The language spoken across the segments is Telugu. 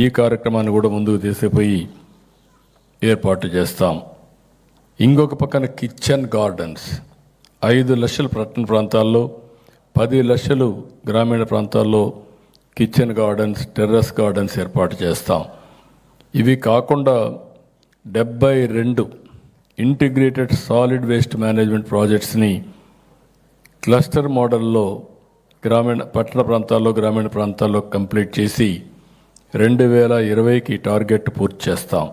ఈ కార్యక్రమాన్ని కూడా ముందుకు తీసుకుపోయి ఏర్పాటు చేస్తాం. ఇంకొక పక్కన కిచెన్ గార్డెన్స్. ఐదు లక్షలు పట్టణ ప్రాంతాల్లో పది లక్షలు గ్రామీణ ప్రాంతాల్లో కిచెన్ గార్డెన్స్ టెర్రస్ గార్డెన్స్ ఏర్పాటు చేస్తాం. ఇవి కాకుండా డెబ్బై రెండు ఇంటిగ్రేటెడ్ సాలిడ్ వేస్ట్ మేనేజ్మెంట్ ప్రాజెక్ట్స్ని క్లస్టర్ మోడల్లో గ్రామీణ పట్టణ ప్రాంతాల్లో గ్రామీణ ప్రాంతాల్లో కంప్లీట్ చేసి రెండు వేల ఇరవైకి టార్గెట్ పూర్తి చేస్తాం.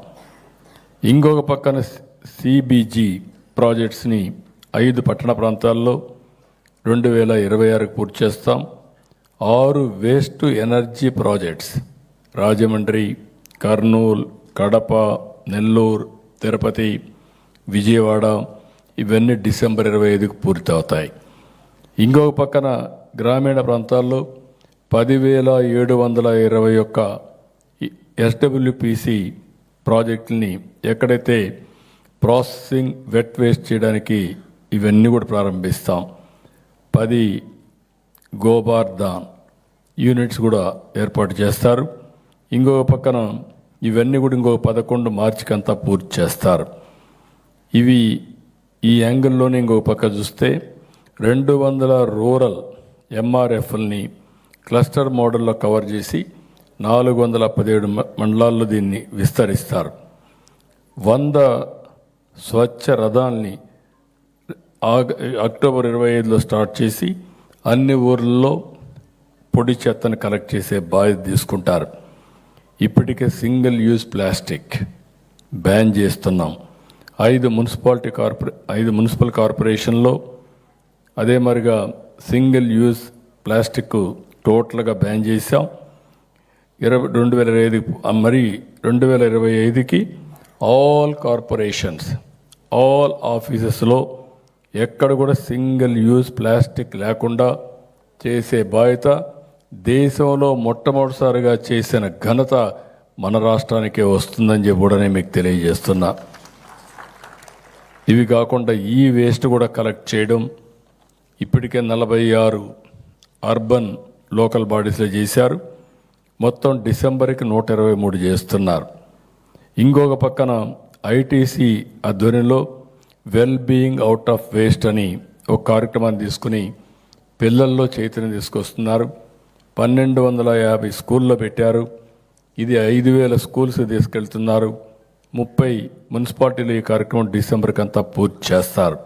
ఇంకొక పక్కన సిబిజీ ప్రాజెక్ట్స్ని ఐదు పట్టణ ప్రాంతాల్లో రెండు వేల ఇరవై ఆరుకు పూర్తి చేస్తాం. ఆరు waste energy projects Rajahmundry Kurnool Kadapa Nellore Tirupati Vijayawada ఇవన్నీ డిసెంబర్ ఇరవై ఐదుకు పూర్తవుతాయి. ఇంకొక పక్కన గ్రామీణ ప్రాంతాల్లో పదివేల ఏడు వందల ఇరవై ఒక్క ఎస్డబ్ల్యూపిసి ప్రాజెక్టుని ఎక్కడైతే ప్రాసెసింగ్ వెట్ వేస్ట్ చేయడానికి ఇవన్నీ కూడా ప్రారంభిస్తాం. పది గోబార్దాన్ యూనిట్స్ కూడా ఏర్పాటు చేస్తారు. ఇంకొక పక్కన ఇవన్నీ కూడా ఇంకొక పదకొండు మార్చికి అంతా పూర్తి చేస్తారు. ఇవి ఈ యాంగిల్లోనే ఇంకొక పక్క చూస్తే రెండు వందల రూరల్ ఎంఆర్ఎఫ్ఎల్ని క్లస్టర్ మోడల్లో కవర్ చేసి నాలుగు వందల పదిహేడు మ- మండలాల్లో దీన్ని విస్తరిస్తారు. వంద స్వచ్ఛ రథాల్ని ఆగ అక్టోబర్ ఇరవై ఐదులో స్టార్ట్ చేసి అన్ని ఊర్లలో పొడి చెత్తను కలెక్ట్ చేసే బాధ్యత తీసుకుంటారు. ఇప్పటికే సింగిల్ యూజ్ ప్లాస్టిక్ బ్యాన్ చేస్తున్నాం. ఐదు మున్సిపాలిటీ కార్పొరే ఐదు మున్సిపల్ కార్పొరేషన్లో అదే మరిగా సింగిల్ యూజ్ ప్లాస్టిక్ టోటల్గా బ్యాన్ చేశాం. ఇరవై రెండు వేల ఇరవై ఐదు మరి రెండు వేల ఇరవై ఐదుకి ఆల్ కార్పొరేషన్స్ ఆల్ ఆఫీసెస్లో ఎక్కడ కూడా సింగిల్ యూజ్ ప్లాస్టిక్ లేకుండా చేసే బాధ్యత దేశంలో మొట్టమొదటిసారిగా చేసిన ఘనత మన రాష్ట్రానికే వస్తుందని చెప్పి కూడా నేను మీకు తెలియజేస్తున్నా. ఇవి కాకుండా ఈ వేస్ట్ కూడా కలెక్ట్ చేయడం ఇప్పటికే నలభై ఆరు అర్బన్ లోకల్ బాడీస్లో చేశారు. మొత్తం డిసెంబర్కి నూట ఇరవై మూడు చేస్తున్నారు. ఇంకొక పక్కన ఐటీసీ ఆధ్వర్యంలో well being out of waste అని ఒక కార్యక్రమాన్ని తీసుకుని పిల్లల్లో చైతన్యం తీసుకొస్తున్నారు. పన్నెండు వందల యాభై స్కూల్లో పెట్టారు. ఇది ఐదు వేల స్కూల్స్ తీసుకెళ్తున్నారు. ముప్పై మున్సిపాలిటీలు ఈ కార్యక్రమం డిసెంబర్కి అంతా పూర్తి చేస్తారు.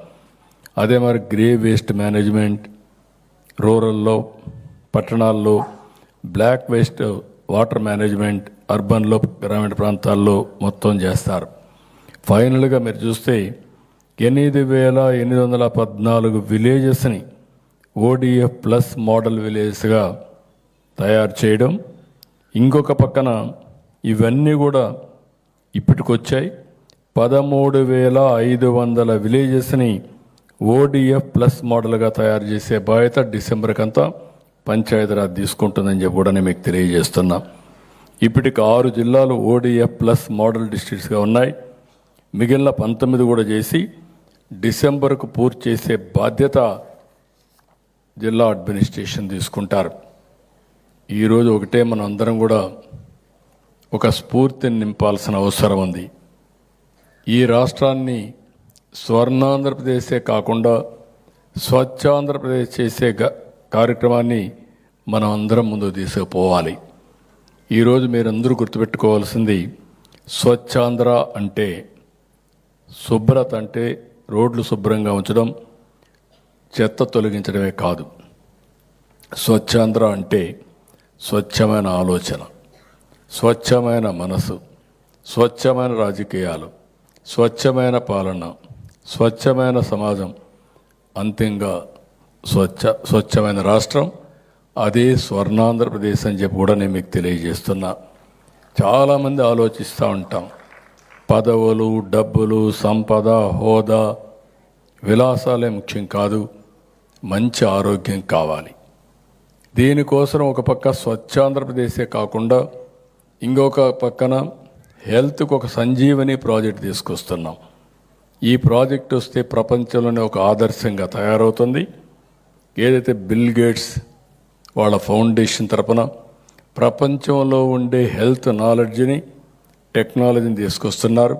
అదే మరి గ్రే వేస్ట్ మేనేజ్మెంట్ రూరల్లో పట్టణాల్లో బ్లాక్ వేస్ట్ వాటర్ మేనేజ్మెంట్ అర్బన్లో గ్రామీణ ప్రాంతాల్లో మొత్తం చేస్తారు. ఫైనల్గా మీరు చూస్తే ఎనిమిది వేల ఎనిమిది వందల పద్నాలుగు విలేజెస్ని ఓడిఎఫ్ ప్లస్ మోడల్ విలేజెస్గా తయారు చేయడం. ఇంకొక పక్కన ఇవన్నీ కూడా ఇప్పటికొచ్చాయి. పదమూడు వేల ఐదు వందల విలేజెస్ని ఓడిఎఫ్ ప్లస్ మోడల్గా తయారు చేసే బాధ్యత డిసెంబర్కంతా పంచాయతీరాజ్ తీసుకుంటుందని చెప్పి కూడా నేను మీకు తెలియజేస్తున్నా. ఇప్పటికి ఆరు జిల్లాలు ఓడిఎఫ్ ప్లస్ మోడల్ డిస్ట్రిక్ట్స్గా ఉన్నాయి. మిగిలిన పంతొమ్మిది కూడా చేసి డిసెంబర్కు పూర్తి చేసే బాధ్యత జిల్లా అడ్మినిస్ట్రేషన్ తీసుకుంటారు. ఈరోజు ఒకటే మనం అందరం కూడా ఒక స్ఫూర్తిని నింపాల్సిన అవసరం ఉంది. ఈ రాష్ట్రాన్ని స్వర్ణాంధ్రప్రదేశే కాకుండా స్వచ్ఛాంధ్రప్రదేశ్ చేసే గ- కార్యక్రమాన్ని మనం అందరం ముందు తీసుకుపోవాలి. ఈరోజు మీరందరూ గుర్తుపెట్టుకోవాల్సింది స్వచ్ఛాంధ్ర అంటే శుభ్రత అంటే రోడ్లు శుభ్రంగా ఉంచడం చెత్త తొలగించడమే కాదు. స్వచ్ఛాంధ్ర అంటే స్వచ్ఛమైన ఆలోచన స్వచ్ఛమైన మనసు స్వచ్ఛమైన రాజకీయాలు స్వచ్ఛమైన పాలన స్వచ్ఛమైన సమాజం అంతింగా స్వచ్ఛ స్వచ్ఛమైన రాష్ట్రం అదే స్వర్ణాంధ్రప్రదేశ్ అని చెప్పి కూడా నేను మీకు తెలియజేస్తున్నా. చాలామంది ఆలోచిస్తూ ఉంటాం. పదవులు డబ్బులు సంపద హోదా విలాసాలే ముఖ్యం కాదు మంచి ఆరోగ్యం కావాలి. దీనికోసం ఒక పక్క స్వచ్ఛాంధ్రప్రదేశే కాకుండా ఇంకొక పక్కన హెల్త్కి ఒక సంజీవని ప్రాజెక్ట్ తీసుకొస్తున్నాం. ఈ ప్రాజెక్ట్ వస్తే ప్రపంచంలోనే ఒక ఆదర్శంగా తయారవుతుంది. ఏదైతే బిల్ గేట్స్ వాళ్ళ ఫౌండేషన్ తరపున ప్రపంచంలో ఉండే హెల్త్ నాలెడ్జ్ని టెక్నాలజీని తీసుకొస్తున్నారు.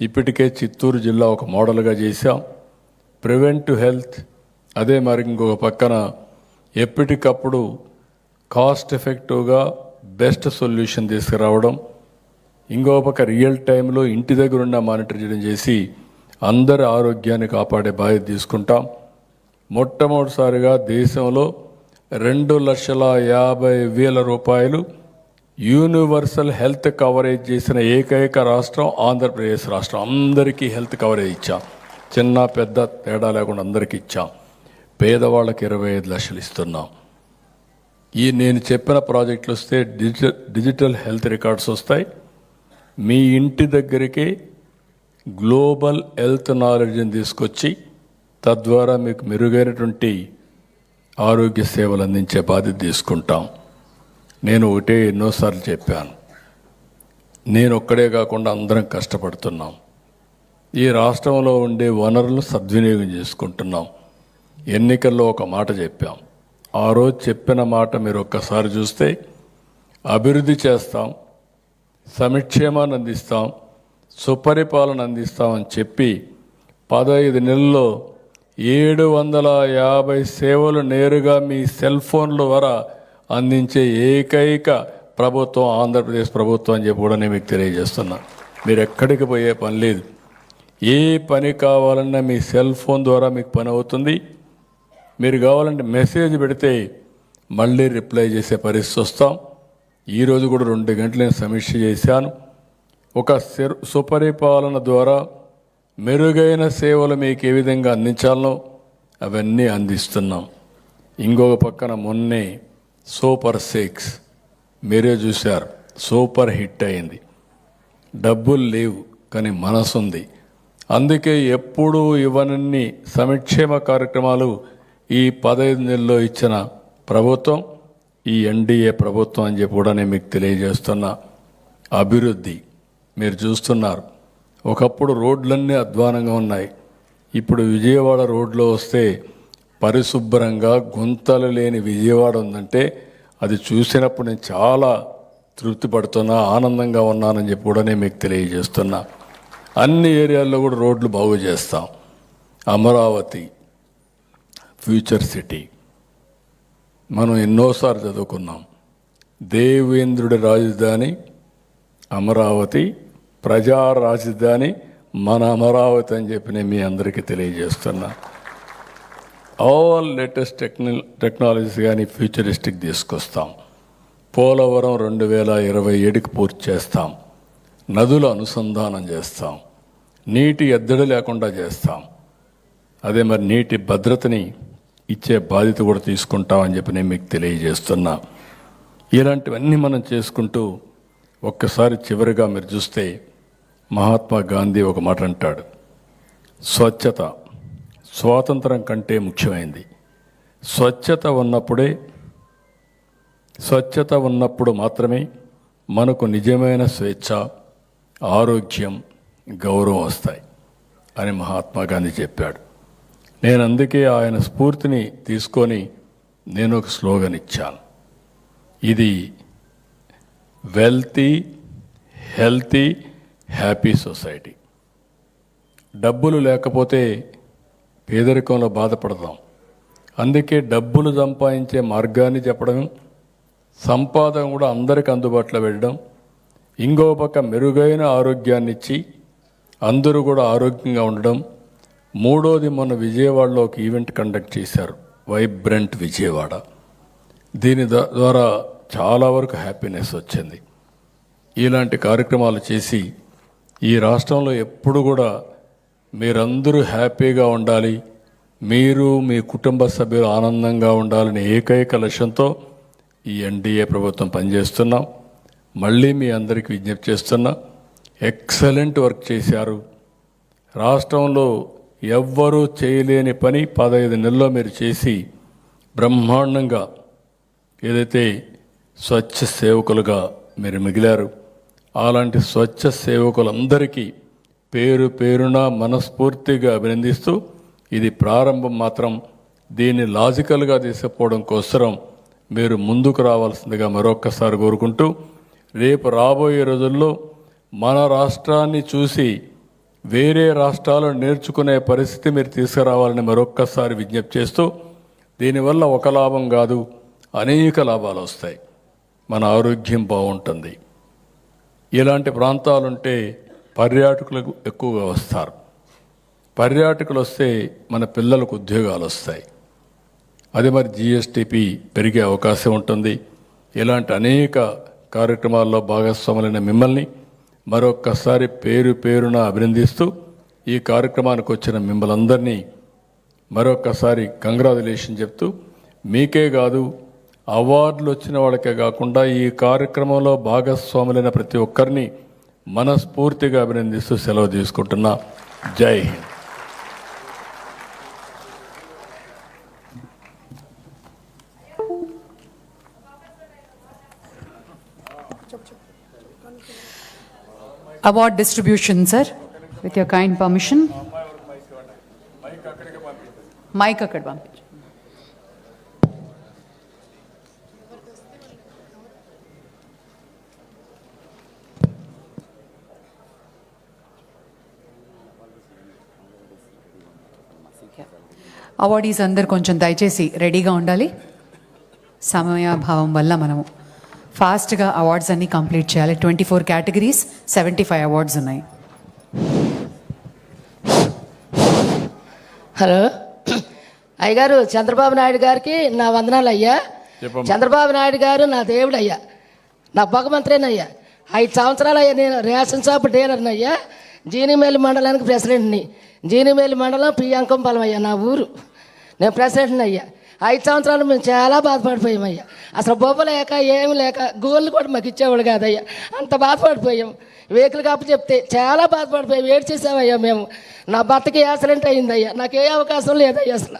ఇప్పటికే చిత్తూరు జిల్లా ఒక మోడల్గా చేశాం. ప్రివెంట్ హెల్త్ అదే మరి ఇంకొక పక్కన ఎప్పటికప్పుడు కాస్ట్ ఎఫెక్టివ్గా బెస్ట్ సొల్యూషన్ తీసుకురావడం ఇంకో పక్క రియల్ టైంలో ఇంటి దగ్గర ఉన్న మానిటర్ చేయడం చేసి అందరి ఆరోగ్యాన్ని కాపాడే బాధ్యత తీసుకుంటాం. మొట్టమొదటిసారిగా దేశంలో రెండు లక్షల యాభై వేల రూపాయలు యూనివర్సల్ హెల్త్ కవరేజ్ చేసిన ఏకైక రాష్ట్రం ఆంధ్రప్రదేశ్ రాష్ట్రం. అందరికీ హెల్త్ కవరేజ్ ఇచ్చాం. చిన్న పెద్ద తేడా లేకుండా అందరికీ ఇచ్చాం. పేదవాళ్ళకి ఇరవై ఐదు లక్షలు ఇస్తున్నాం. ఈ నేను చెప్పిన ప్రాజెక్టులు వస్తే డిజిటల్ డిజిటల్ హెల్త్ రికార్డ్స్ వస్తాయి. మీ ఇంటి దగ్గరికి గ్లోబల్ హెల్త్ నాలెడ్జ్ని తీసుకొచ్చి తద్వారా మీకు మెరుగైనటువంటి ఆరోగ్య సేవలు అందించే బాధ్యత తీసుకుంటాం. నేను ఒకటే ఎన్నోసార్లు చెప్పాను. నేను ఒక్కడే కాకుండా అందరం కష్టపడుతున్నాం. ఈ రాష్ట్రంలో ఉండే వనరులను సద్వినియోగం చేసుకుంటున్నాం. ఎన్నికల్లో ఒక మాట చెప్పాం. ఆ రోజు చెప్పిన మాట మీరు ఒక్కసారి చూస్తే అభివృద్ధి చేస్తాం సంక్షేమాన్ని అందిస్తాం సుపరిపాలన అందిస్తామని చెప్పి పదహైదు నెలల్లో ఏడు వందల యాభై సేవలు నేరుగా మీ సెల్ ఫోన్ల ద్వారా అందించే ఏకైక ప్రభుత్వం ఆంధ్రప్రదేశ్ ప్రభుత్వం అని చెప్పి కూడా నేను మీకు తెలియజేస్తున్నా. మీరు ఎక్కడికి పోయే పని లేదు. ఏ పని కావాలన్నా మీ సెల్ ఫోన్ ద్వారా మీకు పని అవుతుంది. మీరు కావాలంటే మెసేజ్ పెడితే మళ్ళీ రిప్లై చేసే పరిస్థితి వస్తాం. ఈరోజు కూడా రెండు గంటలు నేను సమీక్ష చేశాను. ఒక సుపరిపాలన ద్వారా మెరుగైన సేవలు మీకు ఏ విధంగా అందించాలనో అవన్నీ అందిస్తున్నాం. ఇంకొక పక్కన మొన్నే సూపర్ సిక్స్ మీరే చూశారు సూపర్ హిట్ అయింది. డబ్బులు లేవు కానీ మనసు ఉంది అందుకే ఎప్పుడూ ఇవన్నీ సంక్షేమ కార్యక్రమాలు ఈ పదహైదు నెలల్లో ఇచ్చిన ప్రభుత్వం ఈ ఎన్డీఏ ప్రభుత్వం అని చెప్పి కూడా నేను మీకు తెలియజేస్తున్నా. అభివృద్ధి మీరు చూస్తున్నారు. ఒకప్పుడు రోడ్లన్నీ అధ్వానంగా ఉన్నాయి. ఇప్పుడు విజయవాడ రోడ్లో వస్తే పరిశుభ్రంగా గుంతలు లేని విజయవాడ ఉందంటే అది చూసినప్పుడు నేను చాలా తృప్తి పడుతున్నా ఆనందంగా ఉన్నానని చెప్పి కూడా నేను మీకు తెలియజేస్తున్నా. అన్ని ఏరియాల్లో కూడా రోడ్లు బాగు చేస్తాం. Amaravati future city. మనం ఎన్నోసార్లు చదువుకున్నాం. దేవేంద్రుడి రాజధాని అమరావతి ప్రజా రాజధాని మన అమరావతి అని చెప్పి నేను మీ అందరికీ తెలియజేస్తున్నా. ఆల్ లేటెస్ట్ టెక్న టెక్నాలజీస్ కానీ ఫ్యూచరిస్టిక్ తీసుకొస్తాం. పోలవరం రెండు వేల ఇరవై ఏడుకి పూర్తి చేస్తాం. నదుల అనుసంధానం చేస్తాం. నీటి ఎద్దడి లేకుండా చేస్తాం. అదే మరి నీటి భద్రతని ఇచ్చే బాధ్యత కూడా తీసుకుంటామని చెప్పి నేను మీకు తెలియజేస్తున్నా. ఇలాంటివన్నీ మనం చేసుకుంటూ ఒక్కసారి చివరిగా మీరు చూస్తే మహాత్మా గాంధీ ఒక మాట అంటాడు. స్వచ్ఛత స్వాతంత్రం కంటే ముఖ్యమైంది. స్వచ్ఛత ఉన్నప్పుడే స్వచ్ఛత ఉన్నప్పుడు మాత్రమే మనకు నిజమైన స్వేచ్ఛ ఆరోగ్యం గౌరవం వస్తాయి అని మహాత్మా గాంధీ చెప్పాడు. నేను అందుకే ఆయన స్ఫూర్తిని తీసుకొని నేను ఒక స్లోగన్ ఇచ్చాను. ఇది వెల్తీ హెల్తీ హ్యాపీ సొసైటీ. డబ్బులు లేకపోతే పేదరికంలో బాధపడతాం అందుకే డబ్బులు సంపాదించే మార్గాన్ని చెప్పడం సంపాదన కూడా అందరికి అందుబాటులో పెట్టడం ఇంకో పక్క మెరుగైన ఆరోగ్యాన్ని ఇచ్చి అందరూ కూడా ఆరోగ్యంగా ఉండడం. మూడోది మొన్న విజయవాడలో ఒక ఈవెంట్ కండక్ట్ చేశారు వైబ్రెంట్ విజయవాడ. దీని ద్వారా చాలా వరకు హ్యాపీనెస్ వచ్చింది. ఇలాంటి కార్యక్రమాలు చేసి ఈ రాష్ట్రంలో ఎప్పుడు కూడా మీరందరూ హ్యాపీగా ఉండాలి. మీరు మీ కుటుంబ సభ్యులు ఆనందంగా ఉండాలనే ఏకైక లక్ష్యంతో ఈ ఎన్డీఏ ప్రభుత్వం పనిచేస్తున్నాం. మళ్ళీ మీ అందరికీ విజ్ఞప్తి చేస్తున్నా ఎక్సలెంట్ వర్క్ చేశారు. రాష్ట్రంలో ఎవ్వరూ చేయలేని పని పదహైదు నెలల్లో మీరు చేసి బ్రహ్మాండంగా ఏదైతే స్వచ్ఛ సేవకులుగా మీరు మిగిలారు. అలాంటి స్వచ్ఛ సేవకులందరికీ పేరు పేరున మనస్ఫూర్తిగా అభినందిస్తూ ఇది ప్రారంభం మాత్రం దీన్ని లాజికల్గా తీసుకుపోవడం కోసరం. మీరు ముందుకు రావాల్సిందిగా మరొక్కసారి కోరుకుంటూ రేపు రాబోయే రోజుల్లో మన రాష్ట్రాన్ని చూసి వేరే రాష్ట్రాలు నేర్చుకునే పరిస్థితి మీరు తీసుకురావాలని మరొక్కసారి విజ్ఞప్తి చేస్తూ దీనివల్ల ఒక లాభం కాదు అనేక లాభాలు వస్తాయి. మన ఆరోగ్యం బాగుంటుంది. ఇలాంటి ప్రాంతాలు ఉంటే పర్యాటకులకు ఎక్కువగా వస్తారు పర్యాటకులు వస్తే మన పిల్లలకు ఉద్యోగాలు వస్తాయి అది మరి జిఎస్టిపి పెరిగే అవకాశం ఉంటుంది. ఇలాంటి అనేక కార్యక్రమాల్లో భాగస్వాములైన మిమ్మల్ని మరొక్కసారి పేరు పేరున అభినందిస్తూ ఈ కార్యక్రమానికి వచ్చిన మిమ్మల్ని అందరినీ మరొక్కసారి కంగ్రాచులేషన్ చెప్తూ మీకే కాదు అవార్డులు వచ్చిన వాళ్ళకే కాకుండా ఈ కార్యక్రమంలో భాగస్వాములైన ప్రతి ఒక్కరిని మనస్ఫూర్తిగా అభినందిస్తూ సెలవు తీసుకుంటున్నా. Jai Hind. Award distribution, sir, with your kind permission. Mike అక్కడ పంపించు అవార్డీస్ అందరు కొంచెం దయచేసి రెడీగా ఉండాలి. సమయాభావం వల్ల మనము ఫాస్ట్గా అవార్డ్స్ అన్నీ కంప్లీట్ చేయాలి. Twenty four categories seventy five awards ఉన్నాయి. హలో. అయ్యగారు చంద్రబాబు నాయుడు గారికి నా వందనాలు అయ్యా. చంద్రబాబు నాయుడు గారు నా దేవుడు అయ్యా నా భగవంతుడేనయ్యా. ఐదు సంవత్సరాలు అయ్యా నేను రేషన్ షాప్ డీలర్ని అయ్యా జీనిమేలి మండలానికి ప్రెసిడెంట్ని. జీనిమేలి మండలం పి అంకంపాలెం అయ్యా నా ఊరు. నేను ప్రెసిడెంట్ని అయ్యా. ఐదు సంవత్సరాలు మేము చాలా బాధపడిపోయాం అయ్యా అసలు బొబ్బ లేక ఏమి లేక గోళ్ళు కూడా మాకు ఇచ్చేవాడు కాదయ్యా. అంత బాధపడిపోయాం. వెహికల్ కప్పు చెప్తే చాలా బాధపడిపోయాం. ఏడు చేసామయ్యా మేము. నా భర్తకి యాక్సిడెంట్ అయిందయ్యా. నాకు ఏ అవకాశం లేదయ్యా అసలు.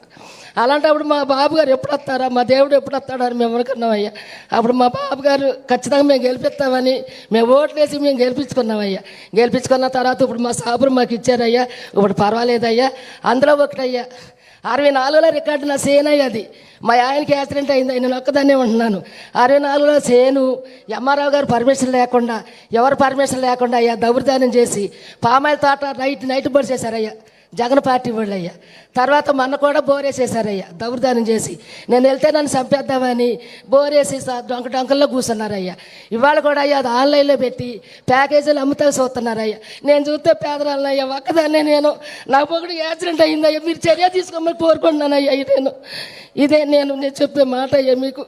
అలాంటప్పుడు మా బాబు గారు ఎప్పుడు వస్తారా? మా దేవుడు ఎప్పుడు వస్తాడా అని మేము అనుకున్నామయ్యా. అప్పుడు మా బాబు గారు ఖచ్చితంగా మేము గెలిపిస్తామని మేము ఓట్లేసి మేము గెలిపించుకున్నామయ్యా. గెలిపించుకున్న తర్వాత ఇప్పుడు మా సాబురు మాకు ఇచ్చారయ్యా. ఇప్పుడు పర్వాలేదయ్యా. అందులో ఒకటయ్యా. అరవై నాలుగులో రికార్డు నా సేనయ్య అది మా ఆయనకి యాక్సిడెంట్ అయింది. నేను ఒక్కదాన్నే ఉంటున్నాను. అరవై నాలుగులో సేను ఎంఆర్ఆవు గారు పర్మిషన్ లేకుండా ఎవరు పర్మిషన్ లేకుండా అయ్యా దౌర్దానం చేసి పామాయిల తోట నైట్ నైట్ బర్డ్ చేశారయ్యా. జగన్ పార్టీ వాళ్ళు అయ్యా తర్వాత మొన్న కూడా బోరేసేసారయ్యా దౌర్దానం చేసి. నేను వెళ్తే నన్ను చంపేద్దామని బోరేసి డొంక డొంకల్లో కూర్చున్నారయ్యా. ఇవాళ కూడా అయ్యా అది ఆన్లైన్లో పెట్టి ప్యాకేజీలు అమ్ముతా చూస్తున్నారయ్యా. నేను చూస్తే పేదరాలనయ్యా ఒక్కదాన్నే నేను. నా ఒకటి యాక్సిడెంట్ అయ్యిందయ్యా మీరు చర్య తీసుకోమని కోరుకుంటున్నానయ్యా నేను ఇదే నేను నేను చెప్పే మాట అయ్యా మీకు.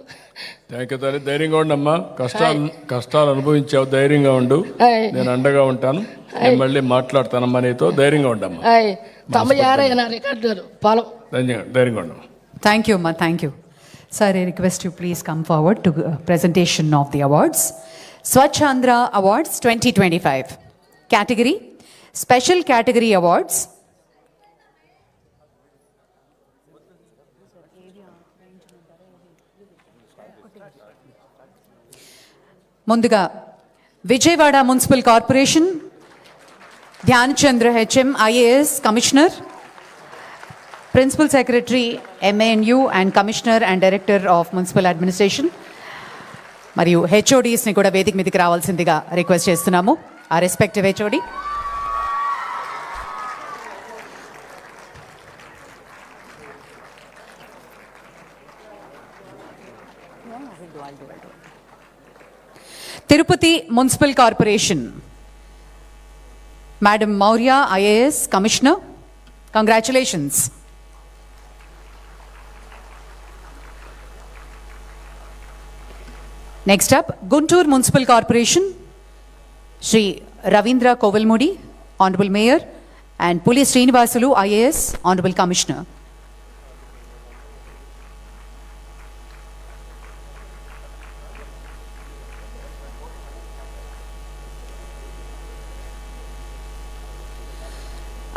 థ్యాంక్ యూ తల్లి ధైర్యంగా ఉండమ్మా. కష్టాలు కష్టాలు అనుభవించావు. ధైర్యంగా ఉండు. నేను అండగా ఉంటాను. నేను మళ్ళీ మాట్లాడతానమ్మా నీతో. ధైర్యంగా ఉండమ్మా. తొంభై రికార్డు పొలం ధైర్యంగా ధైర్యంగా ఉండమ్మా. థ్యాంక్ యూ అమ్మా. Thank you sir I request you please come forward to presentation of the awards Swachh Andhra awards twenty twenty five category special category awards ముందుగా Vijayawada municipal corporation Dhyanchandra HM IAS commissioner principal secretary MANU and commissioner and director of municipal administration. మరియు హెచ్ఓడీస్ని కూడా వేదిక మీదకి రావాల్సిందిగా రిక్వెస్ట్ చేస్తున్నాము. ఆ respective HOD. Tirupati municipal corporation madam Maurya IAS commissioner congratulations next up Guntur municipal corporation Shri Ravindra Kovalmudi honourable mayor and Puli Srinivasulu IAS honourable commissioner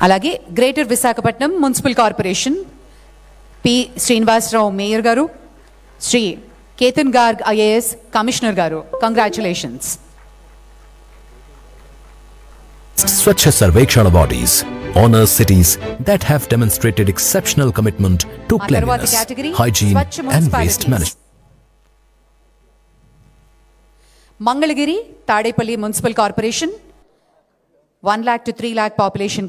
అలాగే greater Visakhapatnam municipal corporation P Srinivasarao mayor గారు శ్రీ కేతన్ గార్గ్ ఐఏఎస్ కమిషనర్ గారు congratulations Swachha Sarvekshana bodies honor cities that have demonstrated exceptional commitment to ఆ తర్వాతి cleanliness, category hygiene, Swachh and waste municipalities management. Mangalagiri Tadepalli municipal corporation one lakh to three lakh population